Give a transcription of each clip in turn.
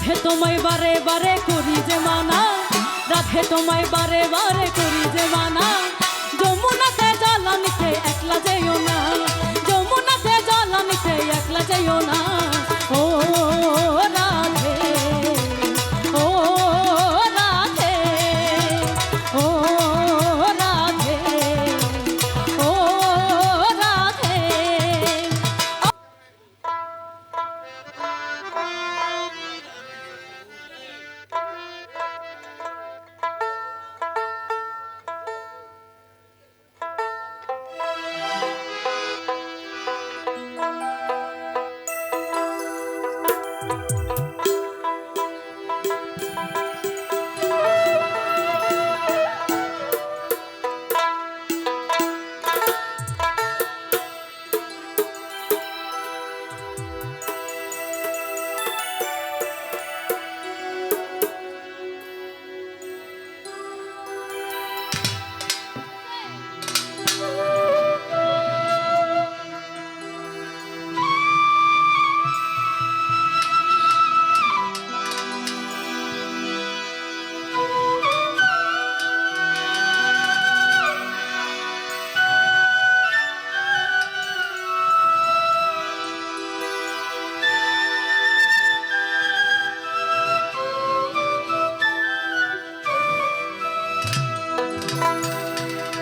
রাধে তোমায় বারে বারে করি যে মানা। রাধে তোমায় বারে বারে করি যে মানা। যমুনাতে জল আনিতে একলা যেও না। যমুনাতে জল আনিতে একলা যেও না।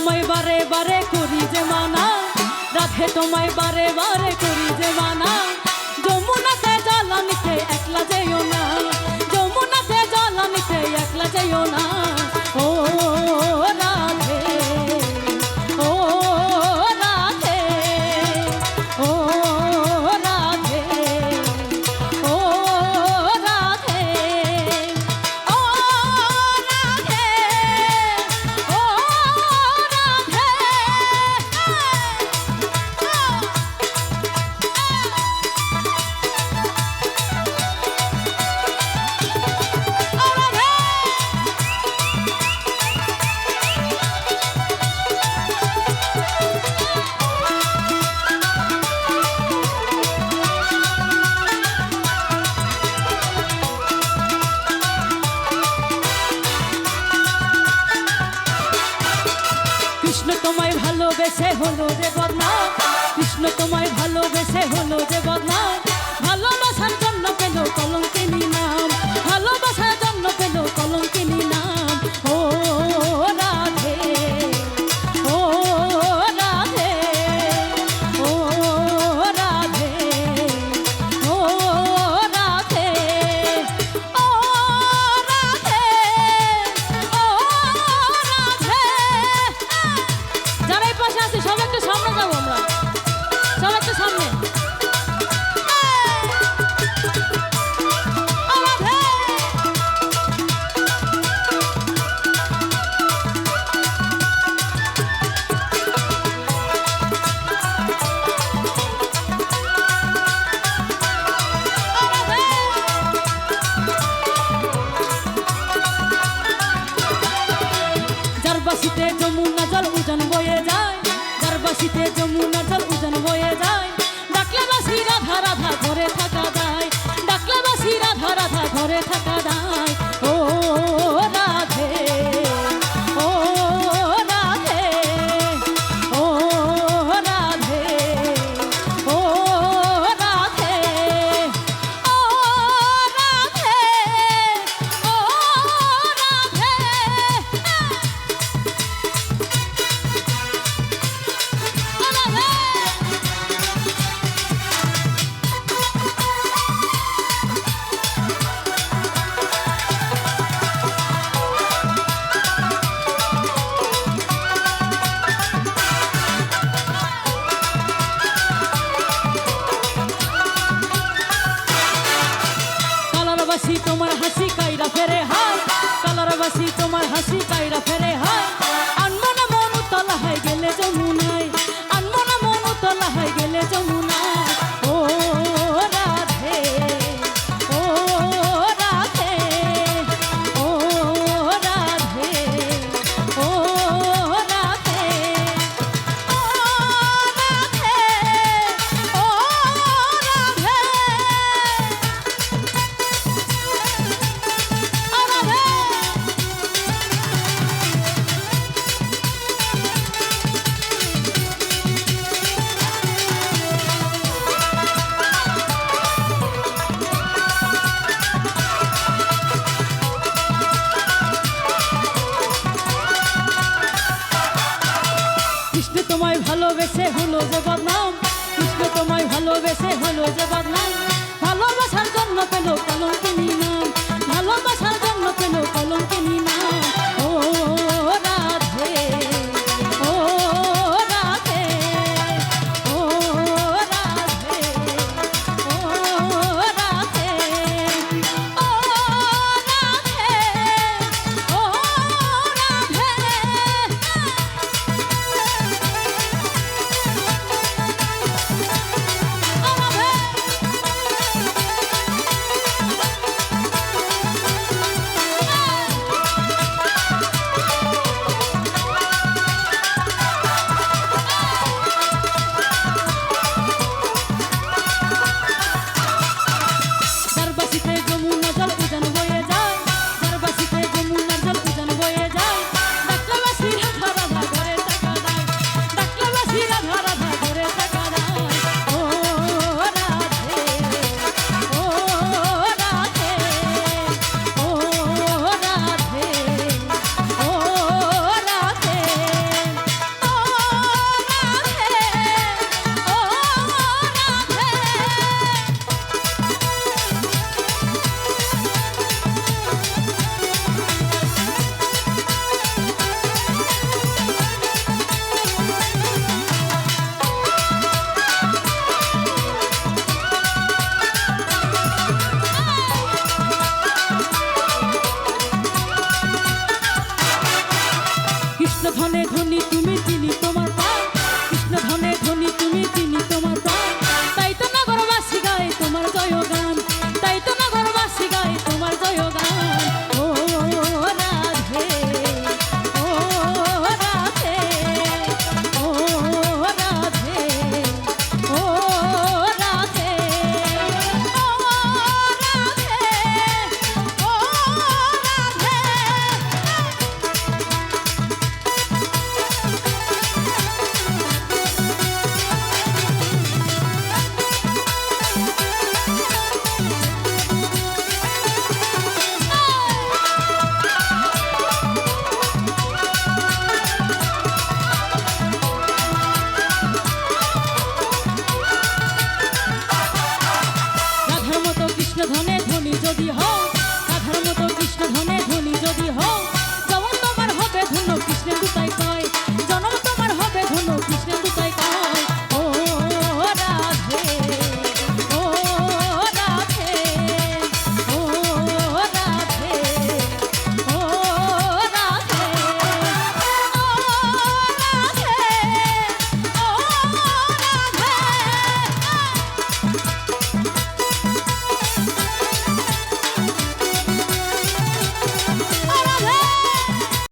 তোমায় বারে বারে করি যে মানা। রাধে তোমায় বারে বারে করি যে মানা। যমুনাতে জল আনিতে একলা যেও না। যমুনাতে জল আনিতে একলা যেও না। তোমায় ভালোবেসে হলো যে বদনাম। কৃষ্ণ তোমায় ভালোবেসে হলো যে বদনা কৃষ্ণ তোমায় ভালোবেসে হলো যে বদনাম। কৃষ্ণ তোমায় ভালোবেসে হলো যে বদনাম। ভালোবাসার জন্য পেল কালো তুমি নাম। ভালোবাসার